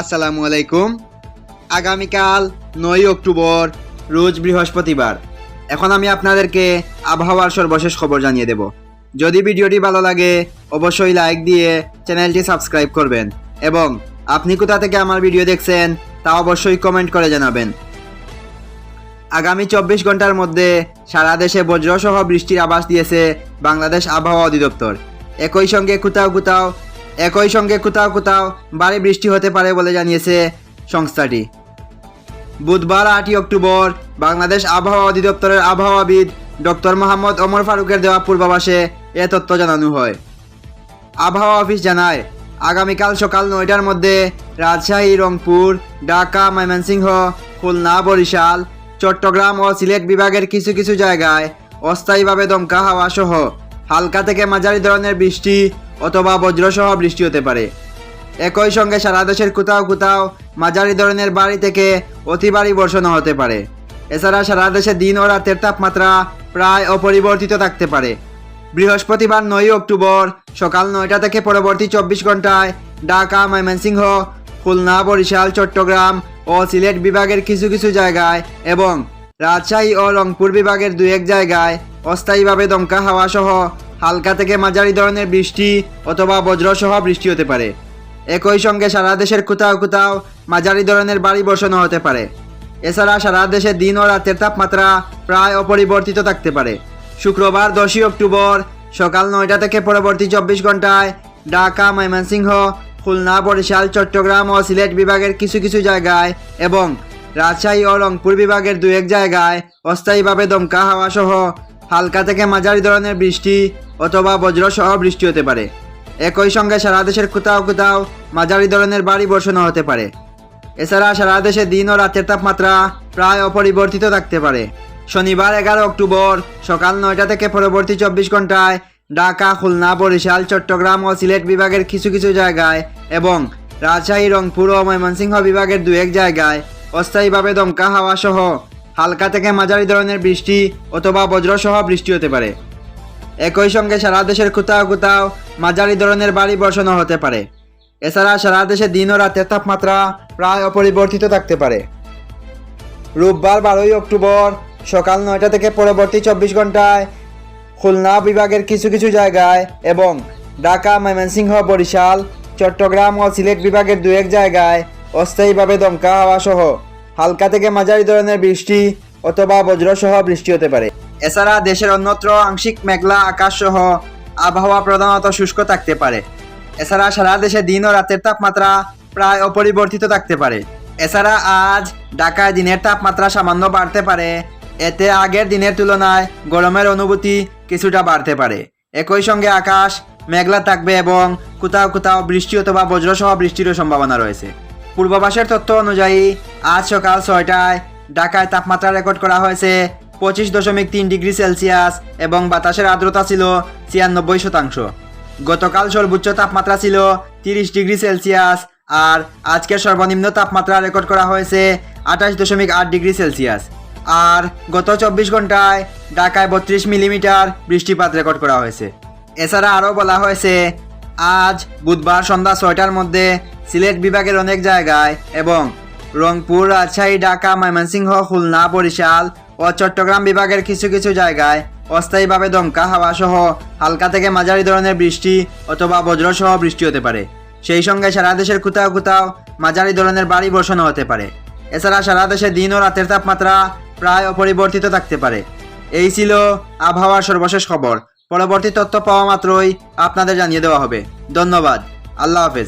আসসালামু আলাইকুম। আগামীকাল নয় অক্টোবর, রোজ বৃহস্পতিবার। এখন আমি আপনাদেরকে আবহাওয়ার সর্বশেষ খবর জানিয়ে দেব। যদি ভিডিওটি ভালো লাগে, অবশ্যই লাইক দিয়ে চ্যানেলটি সাবস্ক্রাইব করবেন। এবং আপনি কোথা থেকে আমার ভিডিও দেখছেন, তা অবশ্যই কমেন্ট করে জানাবেন। আগামী চব্বিশ ঘণ্টার মধ্যে সারা দেশে বজ্রসহ বৃষ্টির আভাস দিয়েছে বাংলাদেশ আবহাওয়া অধিদপ্তর। একই সঙ্গে কোথাও কোথাও একই সঙ্গে কোথাও কোথাও ভারী বৃষ্টি হতে পারে বলে জানিয়েছে সংস্থাটি। বুধবার আটই অক্টোবর বাংলাদেশ আবহাওয়া অধিদপ্তরের আবহাওয়াবিদ ডক্টর মোহাম্মদ ওমর ফারুকের দেওয়া পূর্বাভাসে এ তথ্য জানানো হয়। আবহাওয়া অফিস জানায়, আগামীকাল সকাল নয়টার মধ্যে রাজশাহী, রংপুর, ঢাকা, ময়মনসিংহ, খুলনা, বরিশাল, চট্টগ্রাম ও সিলেট বিভাগের কিছু কিছু জায়গায় অস্থায়ীভাবে দমকা হাওয়া সহ হালকা থেকে মাঝারি ধরনের বৃষ্টি অথবা বজ্রসহ বৃষ্টি হতে পারে। একই সঙ্গে সারা দেশের কোথাও কোথাও মাঝারি ধরনের বাড়ি থেকে অতি ভারী হতে পারে। এছাড়া সারা দেশে দিন ও রাতের তাপমাত্রা প্রায় অপরিবর্তিত থাকতে পারে। বৃহস্পতিবার নয় অক্টোবর সকাল নয়টা থেকে পরবর্তী চব্বিশ ঘন্টায় ঢাকা, ময়মনসিংহ, খুলনা, বরিশাল, চট্টগ্রাম ও সিলেট বিভাগের কিছু কিছু জায়গায় এবং রাজশাহী ও রংপুর বিভাগের দু এক জায়গায় অস্থায়ীভাবে দমকা হাওয়া সহ হালকা থেকে মাঝারি ধরনের বৃষ্টি অথবা বজ্রসহ বৃষ্টি হতে পারে। একই সঙ্গে সারা দেশের কোথাও কোথাও মাঝারি ধরনের বাড়ি বর্ষণও হতে পারে। এছাড়া সারা দেশে দিন ও রাতের তাপমাত্রা প্রায় অপরিবর্তিত থাকতে পারে। শুক্রবার দশই অক্টোবর সকাল নয়টা থেকে পরবর্তী চব্বিশ ঘন্টায় ঢাকা, ময়মনসিংহ, খুলনা, বরিশাল, চট্টগ্রাম ও সিলেট বিভাগের কিছু কিছু জায়গায় এবং রাজশাহী ও রংপুর বিভাগের দু এক জায়গায় অস্থায়ীভাবে দমকা হাওয়া সহ হালকা থেকে মাঝারি ধরনের বৃষ্টি অথবা বজ্রসহ বৃষ্টি হতে পারে। একই সঙ্গে সারা দেশের কোথাও কোথাও মাঝারি ধরনের বাড়ি বর্ষণও হতে পারে। এছাড়া সারা দেশে দিন ও রাতের তাপমাত্রা প্রায় অপরিবর্তিত থাকতে পারে। শনিবার এগারো অক্টোবর সকাল নয়টা থেকে পরবর্তী চব্বিশ ঘন্টায় ঢাকা, খুলনা, বরিশাল, চট্টগ্রাম ও সিলেট বিভাগের কিছু কিছু জায়গায় এবং রাজশাহী, রংপুর ও ময়মনসিংহ বিভাগের দু এক জায়গায় অস্থায়ীভাবে দমকা হাওয়া সহ হালকা থেকে মাঝারি ধরনের বৃষ্টি অথবা বজ্রসহ বৃষ্টি হতে পারে। একই সঙ্গে সারা দেশের কোথাও কোথাও মাঝারি ধরনের বাড়ি বর্ষণও হতে পারে। এছাড়া সারা দেশে দিন ও রাতের তাপমাত্রা প্রায় অপরিবর্তিত থাকতে পারে। রোববার বারোই অক্টোবর সকাল নয়টা থেকে পরবর্তী চব্বিশ ঘন্টায় খুলনা বিভাগের কিছু কিছু জায়গায় এবং ঢাকা, ময়মনসিংহ, বরিশাল, চট্টগ্রাম ও সিলেট বিভাগের দু এক জায়গায় অস্থায়ীভাবে দমকা হাওয়া সহ হালকা থেকে মাঝারি ধরনের বৃষ্টি অথবা বজ্রসহ বৃষ্টি হতে পারে। এছাড়া দেশের অন্যত্র আংশিক মেঘলা আকাশ সহ আবহাওয়া প্রধানত শুষ্ক থাকতে পারে। এছাড়া সারা দেশে দিন ও রাতের তাপমাত্রা প্রায় অপরিবর্তিত থাকতে পারে। এছাড়া আজ ঢাকায় দিনের তাপমাত্রা সামান্য বাড়তে পারে। এতে আগের দিনের তুলনায় গরমের অনুভূতি কিছুটা বাড়তে পারে। একই সঙ্গে আকাশ মেঘলা থাকবে এবং কোথাও কোথাও বৃষ্টি অথবা বজ্রসহ বৃষ্টিরও সম্ভাবনা রয়েছে। পূর্বাভাসের তথ্য অনুযায়ী আজ সকাল ছয়টায় ঢাকায় তাপমাত্রা রেকর্ড করা হয়েছে পঁচিশ দশমিক তিন ডিগ্রি সেলসিয়াস এবং বাতাসের আর্দ্রতা ছিল ছিয়ানব্বই শতাংশ। গতকাল সর্বোচ্চ তাপমাত্রা ছিল তিরিশ ডিগ্রি সেলসিয়াস আর আজকের সর্বনিম্ন তাপমাত্রা রেকর্ড করা হয়েছে আঠাশ দশমিক আট ডিগ্রি সেলসিয়াস। আর গত চব্বিশ ঘন্টায় ঢাকায় বত্রিশ মিলিমিটার বৃষ্টিপাত রেকর্ড করা হয়েছে। এছাড়া আরও বলা হয়েছে, আজ বুধবার সন্ধ্যা ছয়টার মধ্যে সিলেট বিভাগের অনেক জায়গায় এবং রংপুর, রাজশাহী, ঢাকা, ময়মনসিংহ, খুলনা, বরিশাল ও চট্টগ্রাম বিভাগের কিছু কিছু জায়গায় অস্থায়ীভাবে দমকা হাওয়া সহ হালকা থেকে মাঝারি ধরনের বৃষ্টি অথবা বজ্রসহ বৃষ্টি হতে পারে। সেই সঙ্গে সারা দেশের কোথাও কোথাও মাঝারি ধরনের বাড়ি বর্ষণও হতে পারে। এছাড়া সারা দেশে দিন ও রাতের তাপমাত্রা প্রায় অপরিবর্তিত থাকতে পারে। এই ছিল আবহাওয়ার সর্বশেষ খবর। পরবর্তী তথ্য পাওয়া মাত্রই আপনাদের জানিয়ে দেওয়া হবে। ধন্যবাদ। আল্লাহ হাফেজ।